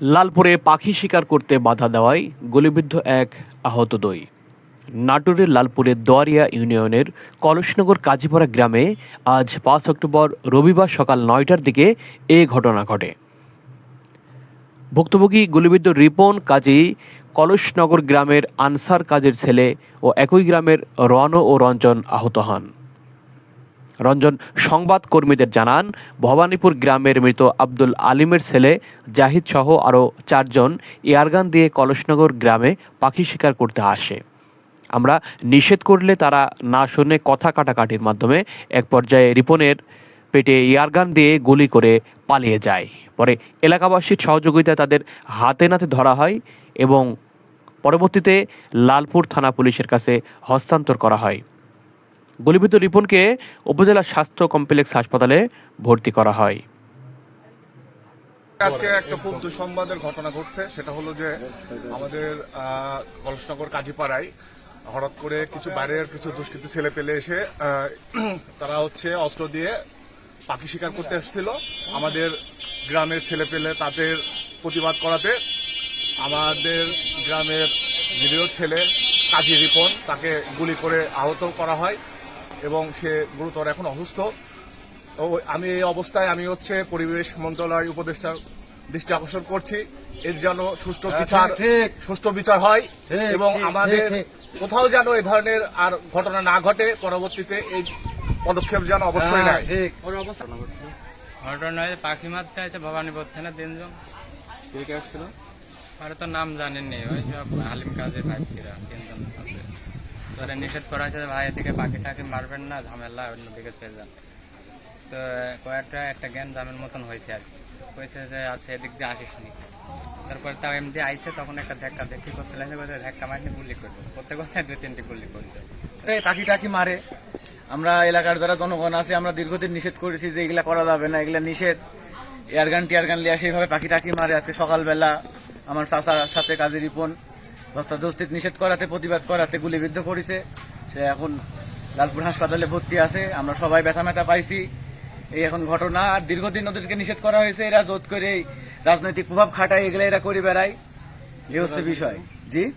লালপুরে পাখি শিকার করতে বাধা দেওয়ায় গুলিবিদ্ধ এক আহত দুই। নাটোরের লালপুরের দোয়ারিয়া ইউনিয়নের কলসনগর কাজীপাড়া গ্রামে আজ পাঁচ অক্টোবর রবিবার সকাল নয়টার দিকে এ ঘটনা ঘটে। ভুক্তভোগী গুলিবিদ্ধ রিপন কাজী কলসনগর গ্রামের আনসার কাজের ছেলে ও একই গ্রামের রণ ও রঞ্জন আহত হন। রঞ্জন সংবাদ কর্মীদের জানান, ভবানীপুর গ্রামের মৃত আব্দুল আলিমের ছেলে জাহিদ সহ আরও চারজন এয়ারগান দিয়ে কলসনগর গ্রামে পাখি শিকার করতে আসে। আমরা নিষেধ করলে তারা না শুনে কথা কাটাকাটির মাধ্যমে এক পর্যায়ে রিপনের পেটে ইয়ারগান দিয়ে গুলি করে পালিয়ে যায়। পরে এলাকাবাসীর সহযোগিতায় তাদের হাতে নাতে ধরা হয় এবং পরবর্তীতে লালপুর থানা পুলিশের কাছে হস্তান্তর করা হয়। গুলিবিদ্ধ রিপনকে উপজেলা স্বাস্থ্য কমপ্লেক্স হাসপাতালে ভর্তি করা হয়। আজকে একটা খুব দুঃসংবাদের ঘটনা ঘটছে, সেটা হলো যে আমাদের কলসনগর কাজীপাড়ায় হঠাৎ করে কিছু বাইরের কিছু দুষ্কৃত ছেলে পেলে এসে তারা হচ্ছে অস্ত্র দিয়ে পাখি শিকার করতে এসেছিল। আমাদের গ্রামের ছেলে পেলে তাদের প্রতিবাদ করাতে আমাদের গ্রামের নিরীহ ছেলে কাজী রিপন তাকে গুলি করে আহত করা হয়। এবং সে গুরুতর এখন অসুস্থ। ও আমি এই অবস্থায় আমি হচ্ছে পরিবেশ মন্ত্রণালয় উপদেষ্টার দৃষ্টি আকর্ষণ করছি। এর যেন সুষ্ঠু হ্যাঁ, বিচার। সুষ্ঠু বিচার হয় এবং আমাদের কোথাও যেন এ ধরনের আর ঘটনা না ঘটে পরবর্তীতে এই পদক্ষেপ যেন অবশ্যই হ্যাঁ, নেয়। ঠিক। ঘটনা হয়েছে পাখি মারতে আছে ভবানীপুর থেকে তিনজন। আর তো নাম জানেননি ওই সব হালিম কাজে ভাইরা তিনজন তোরা নিষেধ করা হয়েছে ভাই এদিকে পাখি টাখি মারবেন না, ঝামেলা অন্যদিকে চলে যান। তো, কয়েকটা, একটা জ্ঞান জামের মতন হয়েছে আর। কইছে যে আছে এদিক দিয়ে আসিস নি তারপর তাও এমনি আইছে, তখন একটা ধাক্কা দেখি করতে লাগছে? বলছে, ধাক্কা মারনি গুলি করবে। করতে করতে দুই, তিনটি গুলি করছে। এই টাকি টাকি মারে। আমরা এলাকার যারা জনগণ আছে, আমরা দীর্ঘদিন নিষেধ করেছি যে এগুলা করা যাবে না, এগুলা নিষেধ। এয়ারগান টিয়ারগান লিয়া সেইভাবে পাখি টাকি মারে আজকে সকালবেলা। আমার চাচার সাথে কাজী রিপন। ধস্তাধস্তিত নিষেধ করাতে, প্রতিবাদ করাতে গুলিবিদ্ধ করেছে। সে এখন লালপুর হাসপাতালে ভর্তি আছে। আমরা সবাই ব্যথা মেথা পাইছি। এই এখন ঘটনা। আর দীর্ঘদিন ওদেরকে নিষেধ করা হয়েছে। এরা জোট করে রাজনৈতিক প্রভাব খাটায়, এগুলো এরা করে বেড়ায়। এ হচ্ছে বিষয়। জি?